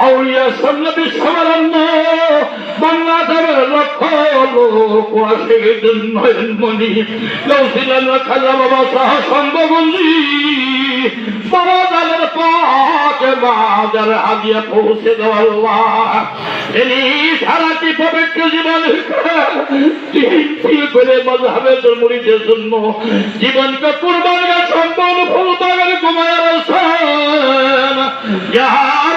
আউলিয়া সন্ন্যতি সমারণ্য বাংলাদেশের লক্ষ লোক ওয়াশিদুন নয়নমণি লৌসিলাল খাজা বাবা সাহা সম্ভবন্দি বাবা জালের পাকে বাজার হাজিয়া পৌঁছে দেওয়াল্লাহ তিনি সারাটি পবিত্র জীবন করে মজাবের মুড়িদের জন্য জীবনকে কুরবানির সম্পূর্ণ ফুল বাগানে ঘুমায় রয়েছেন যাহার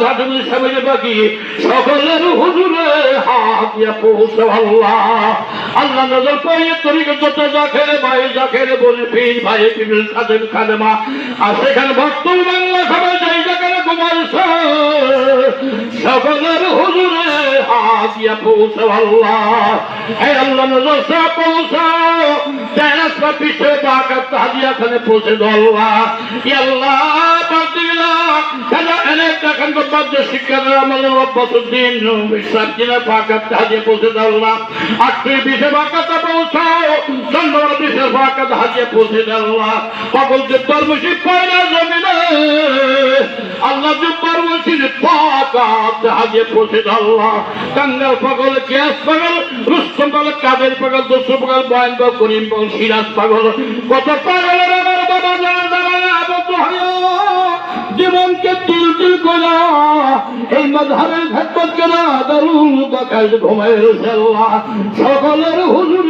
হাটুনি সামনে বাকি সকলের হুজুরে হাত ইয়া পৌঁছে আল্লাহ। আল্লাহ নজর পাইয়ে তরিকে যত জাখের ভাই জাখের বলে পীর ভাই পিবিল সাধন আর সেখানে ভক্ত বাংলা সবাই যাই কুমার সকলের হুজুরে হাত ইয়া পৌঁছে আল্লাহ। হে আল্লাহ নজর সা পৌঁছাও। তেরাস পা পিছে বাকাত হাদিয়া খানে পৌঁছে দো আল্লাহ। ইয়া আল্লাহ পাতিলা কাজা এনে তখন কো বাদ শিক্ষা আমল রব্বুদ্দিন বিশ্বাস দিনা বাকাত হাদিয়া পৌঁছে দাও আল্লাহ। আটটি বিশে বাকাত পৌঁছাও। চন্দ্র পিছে বাকাত হাদিয়া পৌঁছে দো আল্লাহ। পাগল যে পরমশি পয়লা জমিনে, আল্লাহ যে পরমশি বাকাত হাদিয়া পৌঁছে দো আল্লাহ। কাঙ্গাল পাগল কেস পাগল রুস্তম পাগল, কাদের পাগল পাগল পাগল করিম পাগল, সিরাজ পাগল। কত আমার বাবা জানা জানা আবদ্ধ জীবনকে তিল তিল এই মাঝারের ভেতর করা দারুণ ঘুমায় সকলের হুজুরে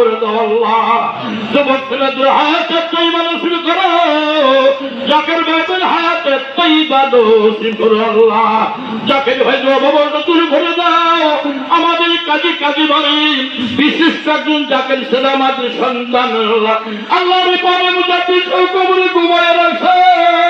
করে দাও আল্লাহ। নসিব করো তৈবা নসিব করো আল্লাহ। ভাই দাও। আমাদের কাজী কাজী বাড়ি, বিশিষ্ট একজন জাকের ছেলে, আমাদের সন্তান আল্লাহ। আল্লাহর পারে মুজাতি কবরে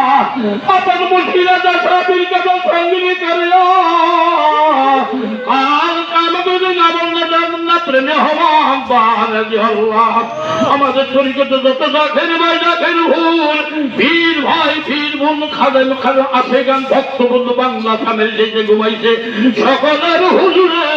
বীর কথা সঙ্গিনী করিয়া। আর কামদুদ নামনা জান্নাত প্রেমে হওয়া বানাজি আল্লাহ আমাদের শরীরকে যত জাখের ভাই জাখের ভুল বীর ভাই, বীর বোন, খাদেম খাদেম আসে গান ভক্ত বন্ধু, বাংলা যে যে ঘুমাইছে। সকলের হুজুরে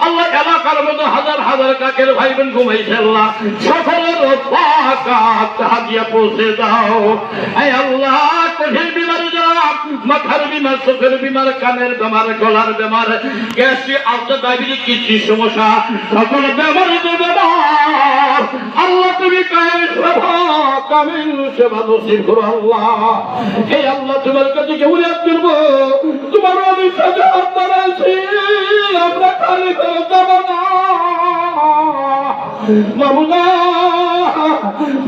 আল্লাহ। এলাকার মতো হাজার হাজার কাকের ভাই বোন ঘুমাইছে আল্লাহ। সকলের পাকাত হাজিয়া পৌঁছে দাও। আল্লাহ, কঠিন মাথার বিমার, চোখের বিমার, কানের বেমার, গলার বেমার। গ্যাসে আলসা ডায়াবেটিস কিডনি সমস্যা? সকল বেমার বেমার আল্লাহ তুমি কায়েম সেবা কামিল সেবা নসিব করো আল্লাহ। হে আল্লাহ, তোমার কাছে কেউ উল্লেখ করব? তোমার অভিষেক বানাইছি আমরা খালি করে দেবো না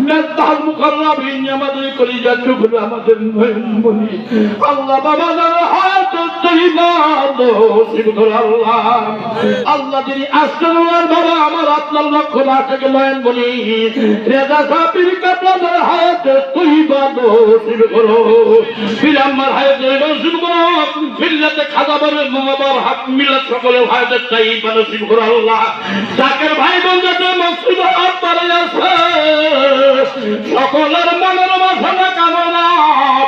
মেদাল মুখাল্লাবিন আমাদের কলিজা চুকরে আমাদের মনি আল্লাহ বাবা আল্লাহ যিনি আসছেন বাবা আমার আপনার লক্ষ্য না থেকে নয়ন বলি রেজা সাপির কাপড়ের হায়াত তৈবা নসিব করো ফির আমার হায়াত নসিব করো মিল্লাতে খাজা বলে বাবার হাত মিল্লাত সকলে হায়াত চাই নসিব করো আল্লাহ জাকের ভাই বন্ধুতে মসজিদ হাত পারে আছে সকলের মনের বাসনা কামনা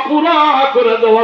পুরা করে দেওয়া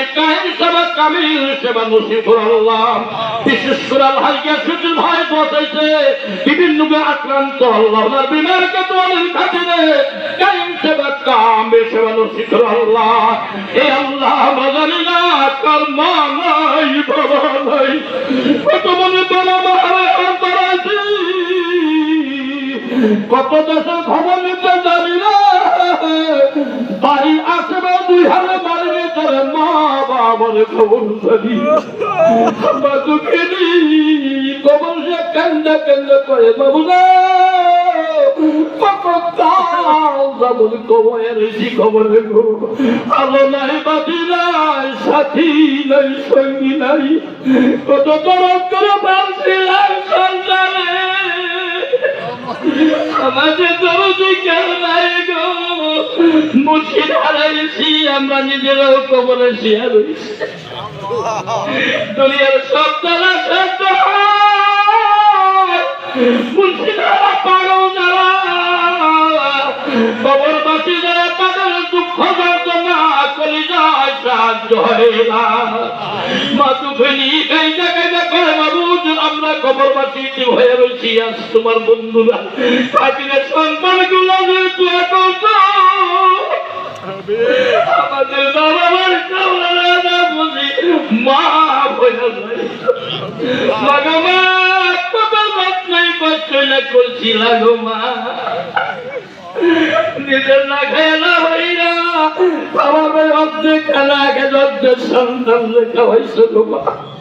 কামিল সেবা করো আল্লাহ বিশেষ করে আল্লাহ গ্যাসের ভয় বসাইছে বিভিন্ন আক্রান্ত আল্লাহ কাহিন সেবা এ আল্লাহ না নাই কত মনে বাবা মারা বাড়াইছি কত নিতে জানি না বাড়ি আসে বা দুই হারে বাড়ি নিতে মা বাবার খবর জানি আমরা দুঃখিনী খবর সে কান্দা কান্দা করে বাবু না কত কাল যাবন কবয়ের ঋষি খবর রেখো আলো নাই, বাতি নাই, সাথী নাই, সঙ্গী নাই। কত করে বাঁচছিলাম সন্তানে আমাদের দরদি কেউ নাই গো। মুর্শিদ হারাইছি আমরা নিজেরাও কবরে শিয়া রয়েছি। দুনিয়ার সব তারা সত্য মুর্শিদ হারা পাগল যারা, কবর বাসি যারা, তাদের দুঃখ যন্ত্রণা কলি সাহায্য হয় না। আমরা কবর বাসি হয়ে রয়েছি, আজ তোমার বন্ধুরা। পাখিদের সন্তানগুলো দোয়া করছ আমাদের বাবা মার কামড়া না বুঝি মা অর্ধেক সন্তান লেখা হয়েছে তোমার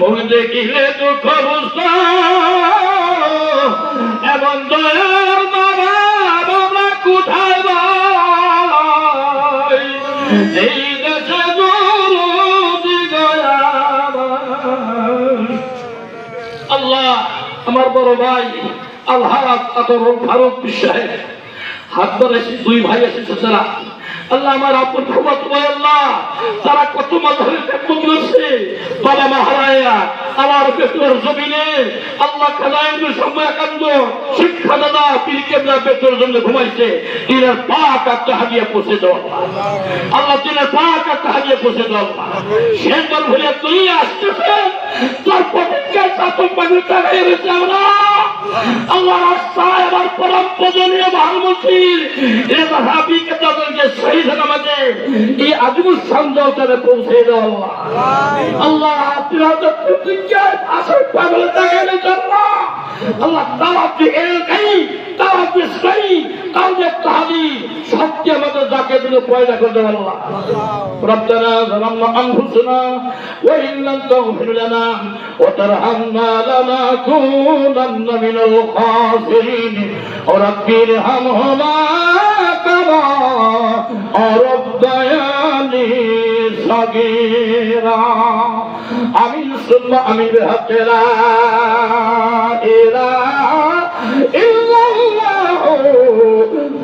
মুখ দেখিলে দুঃখ বুঝতো। এমন দয়ার বাবা কোথায় আল্লাহ আমার বড় ভাই আল্লাহ ফারুক সাহেব হাত ধরে দুই ভাই এসেছে তারা আল্লাহ আমার আপন আল্লাহ তারা কত মাধ্যমে বাবা হারায়া আমার বেতর জমিনে আল্লাহ খালায়ের সময় কান্দ শিক্ষা দাদা পীর কেবলা বেতর জমিনে ঘুমাইছে। তিনের পাক আত্মা হারিয়ে পৌঁছে দেওয়া আল্লাহ তিনের পাক আত্মা হারিয়ে পৌঁছে দেওয়া সে দল ভুলে তুই আসতেছে। তোর প্রতিজ্ঞার চাতক পানি টাকাই রয়েছে আমরা। আল্লাহ রাস্তায় আমার পরম পূজনীয় ভালমসির এ সাহাবিকে তাদেরকে সেই নামাজে এই আজমুল সন্দেহটারে পৌঁছে দাও আল্লাহ, আপনি হয়তো প্রতিজ্ঞায় আসল পাগল টাকাইলে জন্য আল্লাহ, তাও আপনি এলাকাই তাও সেই তাও আমাদের যাকে দিল পয়দা করে দেবেন আল্লাহ ربنا ظلمنا أنفسنا وإن لم تغفر لنا وترحمنا لنكونن من الخاسرين رب ارحمهما كما ربياني صغيرا آمين ثم آمين بحق لا إله